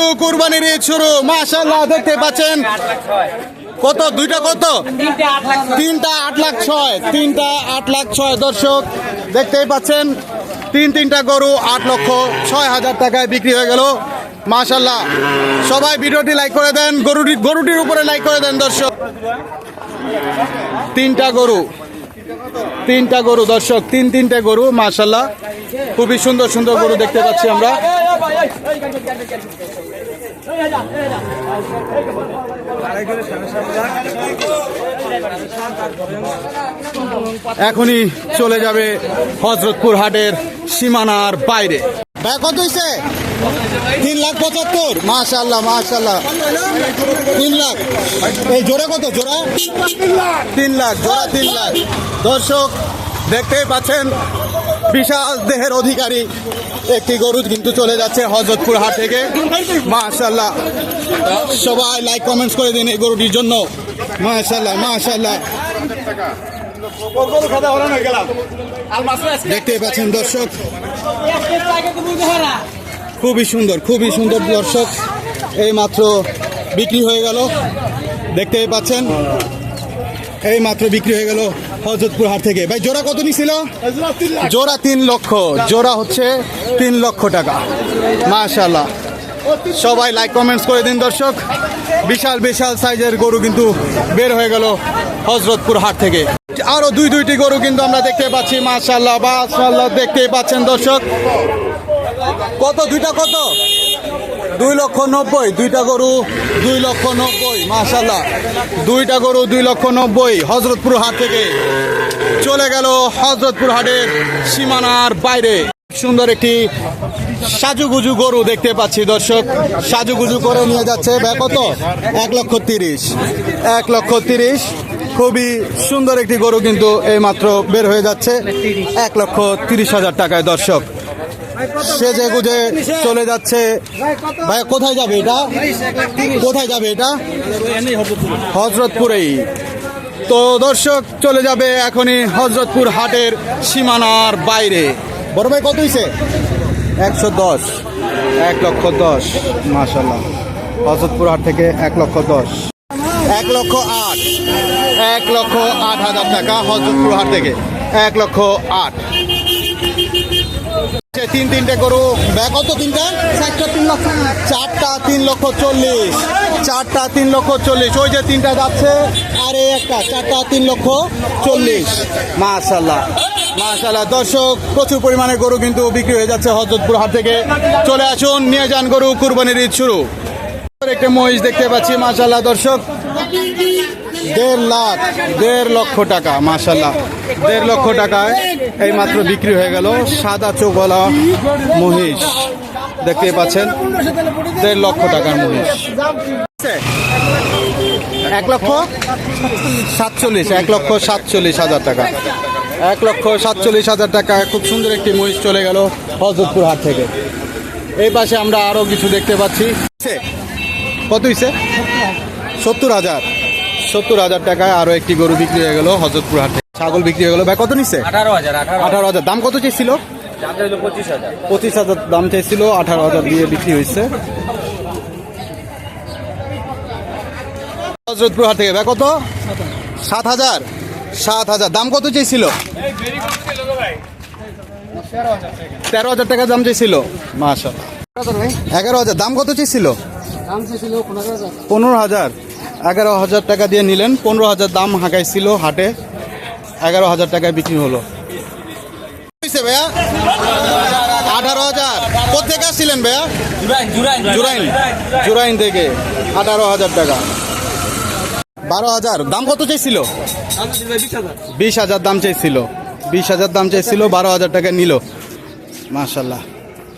গরু কুরবানির ঈদ শুরু। মাশাল্লাহ দেখতে পাচ্ছেন। কত? দুইটা কত? তিনটা আট লাখ ছয়। তিনটা আট লাখ ছয়। দর্শক, দেখতেই পাচ্ছেন, তিন তিনটা গরু আট লক্ষ ছয় হাজার টাকায় বিক্রি হয়ে গেল। মাশাল্লাহ সবাই ভিডিওটি লাইক করে দেন, গরুটি গরুটির উপরে লাইক করে দেন, দর্শক। তিনটা গরু। তিনটা গরু, দর্শক, তিন তিনটে গরু মাশাল্লাহ খুবই সুন্দর সুন্দর গরু দেখতে পাচ্ছি আমরা। এখনই চলে যাবে হজরতপুর হাটের সীমানার বাইরে। কত হয়েছে তিন লাখ পঁচাত্তর। মাশাল্লাহ মাশাল্লাহ তিন লাখ। এই জোড়া কত? জোড়া? তিন লাখ, জোড়া তিন লাখ। দর্শক, দেখতেই পাচ্ছেন বিশাল দেহের অধিকারী একটি গরু কিন্তু চলে যাচ্ছে হজরতপুর হাট থেকে। মাশাল্লাহ সবাই লাইক কমেন্টস করে দিন এই গরুটির জন্য। মাশাল্লাহ মাশাল্লাহ দেখতেই পাচ্ছেন দর্শক। খুবই সুন্দর খুবই সুন্দর দর্শক। এই মাত্র বিক্রি হয়ে গেল। দেখতেই পাচ্ছেন। এই মাত্র বিক্রি হয়ে গেল হজরতপুর হাট থেকে। ভাই, জোড়া কত নিছিল? জোড়া তিন লক্ষ, জোড়া হচ্ছে তিন লক্ষ টাকা। মাশাল্লাহ সবাই লাইক কমেন্টস করে দিন দর্শক। বিশাল বিশাল সাইজের গরু কিন্তু বের হয়ে গেল হজরতপুর হাট থেকে। আরও দুই, দুইটি গরু কিন্তু আমরা দেখতে পাচ্ছি। মাশাল্লাহ মাশাল্লাহ দেখতেই পাচ্ছেন দর্শক। কত, দুইটা কত? দুই লক্ষ নব্বই, দুইটা গরু দুই লক্ষ নব্বই মাশাল্লাহ দুইটা গরু দুই লক্ষ নব্বই, হজরতপুর হাট থেকে চলে গেল হজরতপুর হাটের সীমানার বাইরে। সুন্দর একটি সাজুগুজু গরু দেখতে পাচ্ছি দর্শক। সাজুগুজু করে নিয়ে যাচ্ছে কত? এক লক্ষ তিরিশ। এক লক্ষ তিরিশ। খুবই সুন্দর একটি গরু কিন্তু এই মাত্র বের হয়ে যাচ্ছে। এক লক্ষ তিরিশ হাজার টাকায় দর্শক। সেজে গুজে চলে যাচ্ছে। ভাই, কোথায় যাবে এটা? কোথায় যাবে এটা? হজরতপুরেই। তো দর্শক, চলে যাবে এখনই হজরতপুর হাটের সীমানার বাইরে। বড় ভাই, কত হয়েছে একশো দশ। এক লক্ষ দশ মাসাল্লাহ হজরতপুর হাট থেকে এক লক্ষ দশ। এক লক্ষ আট। এক লক্ষ আট হাজার টাকা হজরতপুর হাট থেকে। এক লক্ষ আট। তিন তিনটে গরু। কত তিনটা? চারটা তিন লক্ষ। চারটা তিন লক্ষ চল্লিশ। চারটা তিন লক্ষ চল্লিশ। ওই যে তিনটা যাচ্ছে আর এই একটা। চারটা তিন লক্ষ চল্লিশ। মাশাল্লাহ মাশাল্লাহ দর্শক প্রচুর পরিমাণে গরু কিন্তু বিক্রি হয়ে যাচ্ছে হজরতপুর হাট থেকে। চলে আসুন নিয়ে যান গরু কুরবানির ঈদ শুরু। একটা মহিষ দেখতে পাচ্ছি মাশাল্লাহ দর্শক দেড় লাখ, দেড় লক্ষ টাকা মাশাল্লাহ দেড় লক্ষ টাকায় এই মাত্র বিক্রি হয়ে গেল সাদা চোখওয়ালা মহিষ। দেখতে পাচ্ছেন, দেড় লক্ষ টাকার মহিষ। এক লক্ষ সাতচল্লিশ, এক লক্ষ সাতচল্লিশ হাজার টাকা। এক লক্ষ সাতচল্লিশ হাজার টাকা খুব সুন্দর একটি মহিষ চলে গেল হজরতপুর হাট থেকে। এই পাশে আমরা আরও কিছু দেখতে পাচ্ছি। কত হয়েছে সত্তর হাজার। সত্তর হাজার টাকায় আরও একটি গরু বিক্রি হয়ে গেল হজরতপুর হাটে ছাগল বিক্রি হয়ে গেল। ভাই কত নিচ্ছে আঠারো হাজার আঠারো হাজার। দাম কত চেয়েছিল? পঁচিশ হাজার। পঁচিশ হাজার দাম চেয়েছিল আঠারো হাজার দিয়ে বিক্রি হয়েছে। হজরতপুর হাট থেকে ভাই কত? সাত হাজার। সাত হাজার। দাম কত চেয়েছিল? তেরো হাজার টাকা দাম চেয়েছিল। মাসা এগারো হাজার। দাম কত চেয়েছিল? পনেরো হাজার। এগারো হাজার টাকা দিয়ে নিলেন, পনেরো হাজার দাম হাঁকাইছিল হাটে, এগারো হাজার টাকায় বিক্রি হলো। ভাইয়া? আঠারো হাজার। কোথেকে আসছিলেন ভাইয়া? জুরাইন। জুরাইন থেকে। আঠারো হাজার টাকা। বারো হাজার। দাম কত চাইছিল? বিশ হাজার দাম চাইছিল। বিশ হাজার দাম চাইছিল, বারো হাজার টাকা নিল। মাশাল্লাহ।